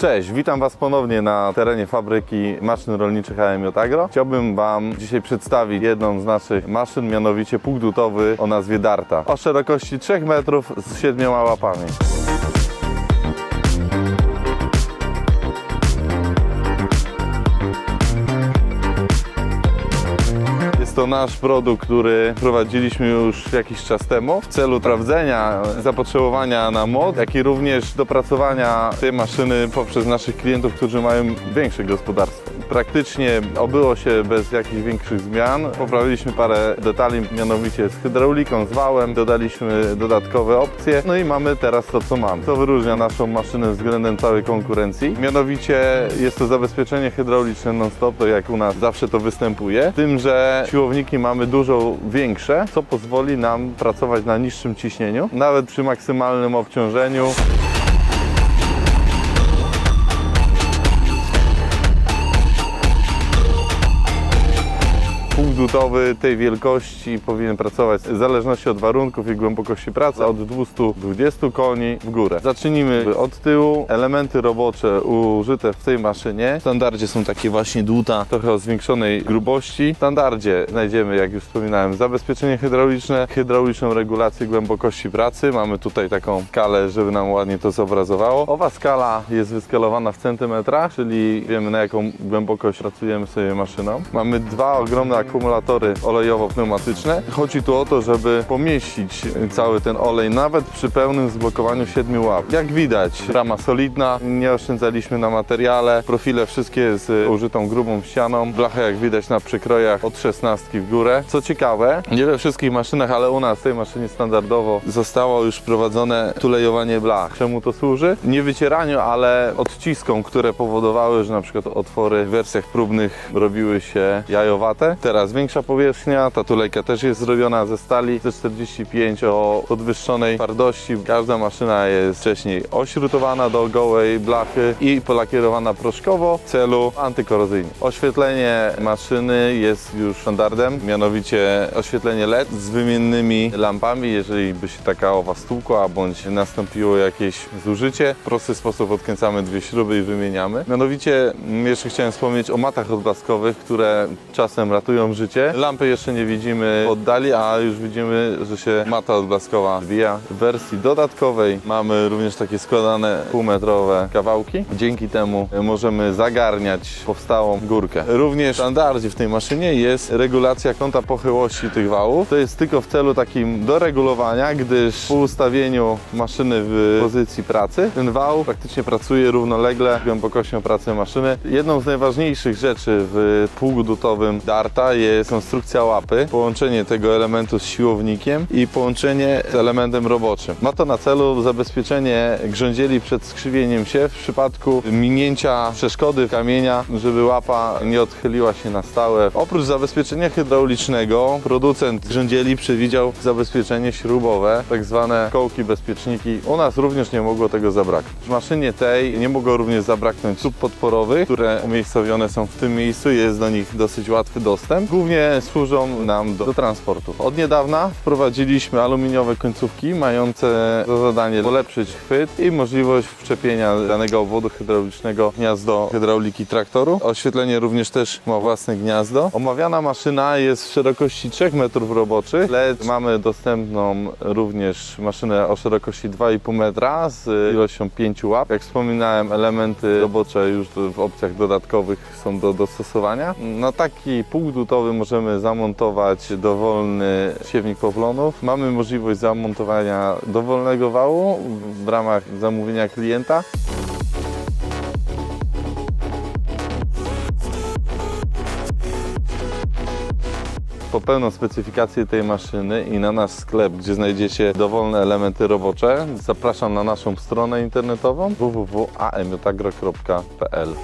Cześć, witam Was ponownie na terenie fabryki maszyn rolniczych AMJ Agro. Chciałbym Wam dzisiaj przedstawić jedną z naszych maszyn, mianowicie pług dutowy o nazwie Darta. O szerokości 3 metrów z siedmioma łapami. To nasz produkt, który prowadziliśmy już jakiś czas temu w celu sprawdzenia zapotrzebowania na mod, jak i również dopracowania tej maszyny poprzez naszych klientów, którzy mają większe gospodarstwo. Praktycznie obyło się bez jakichś większych zmian. Poprawiliśmy parę detali, mianowicie z hydrauliką, z wałem, dodaliśmy dodatkowe opcje, no i mamy teraz to, co mamy. Co wyróżnia naszą maszynę względem całej konkurencji? Mianowicie jest to zabezpieczenie hydrauliczne non-stop, to jak u nas zawsze to występuje, tym, że siłowniki mamy dużo większe, co pozwoli nam pracować na niższym ciśnieniu, nawet przy maksymalnym obciążeniu. Dutowy tej wielkości powinien pracować w zależności od warunków i głębokości pracy od 220 koni w górę. Zacznijmy od tyłu. Elementy robocze użyte w tej maszynie w standardzie są takie właśnie dłuta trochę o zwiększonej grubości. W standardzie znajdziemy, jak już wspominałem, zabezpieczenie hydrauliczne, hydrauliczną regulację głębokości pracy. Mamy tutaj taką skalę, żeby nam ładnie to zobrazowało. Owa skala jest wyskalowana w centymetrach, czyli wiemy na jaką głębokość pracujemy sobie maszyną. Mamy dwa ogromne akumulatory olejowo-pneumatyczne. Chodzi tu o to, żeby pomieścić cały ten olej nawet przy pełnym zblokowaniu siedmiu łap. Jak widać, rama solidna, nie oszczędzaliśmy na materiale, profile wszystkie z użytą grubą ścianą, blacha jak widać na przykrojach od 16 w górę. Co ciekawe, nie we wszystkich maszynach, ale u nas w tej maszynie standardowo zostało już wprowadzone tulejowanie blach. Czemu to służy? Nie wycieraniu, ale odciskom, które powodowały, że na przykład otwory w wersjach próbnych robiły się jajowate. Teraz większa powierzchnia, ta tulejka też jest zrobiona ze stali C45 o podwyższonej twardości. Każda maszyna jest wcześniej ośrutowana do gołej blachy i polakierowana proszkowo w celu antykorozyjnym. Oświetlenie maszyny jest już standardem, mianowicie oświetlenie LED z wymiennymi lampami, jeżeli by się taka owa stłukła, bądź nastąpiło jakieś zużycie. W prosty sposób odkręcamy dwie śruby i wymieniamy. Mianowicie mm, jeszcze chciałem wspomnieć o matach odblaskowych, które czasem ratują życie. Lampy jeszcze nie widzimy oddali, a już widzimy, że się mata odblaskowa wbija. W wersji dodatkowej mamy również takie składane półmetrowe kawałki. Dzięki temu możemy zagarniać powstałą górkę. Również w standardzie w tej maszynie jest regulacja kąta pochyłości tych wałów. To jest tylko w celu takim doregulowania, gdyż po ustawieniu maszyny w pozycji pracy ten wał praktycznie pracuje równolegle z głębokością pracy maszyny. Jedną z najważniejszych rzeczy w pługu dutowym Darta jest konstrukcja łapy, połączenie tego elementu z siłownikiem i połączenie z elementem roboczym. Ma to na celu zabezpieczenie grządzieli przed skrzywieniem się w przypadku minięcia przeszkody kamienia, żeby łapa nie odchyliła się na stałe. Oprócz zabezpieczenia hydraulicznego, producent grządzieli przewidział zabezpieczenie śrubowe, tak zwane kołki bezpieczniki. U nas również nie mogło tego zabraknąć. W maszynie tej nie mogło również zabraknąć sub podporowych, które umiejscowione są w tym miejscu. Jest do nich dosyć łatwy dostęp. Głównie służą nam do, do transportu. Od niedawna wprowadziliśmy aluminiowe końcówki mające za zadanie polepszyć chwyt i możliwość wczepienia danego obwodu hydraulicznego w gniazdo hydrauliki traktoru. Oświetlenie również też ma własne gniazdo. Omawiana maszyna jest w szerokości 3 metrów roboczych, lecz mamy dostępną również maszynę o szerokości 2,5 metra z ilością 5 łap. Jak wspominałem, elementy robocze już w opcjach dodatkowych są do dostosowania. Na taki pług dutowy możemy zamontować dowolny siewnik pawlonów. Mamy możliwość zamontowania dowolnego wału w ramach zamówienia klienta. Po pełną specyfikację tej maszyny i na nasz sklep, gdzie znajdziecie dowolne elementy robocze, zapraszam na naszą stronę internetową www.amjotagro.pl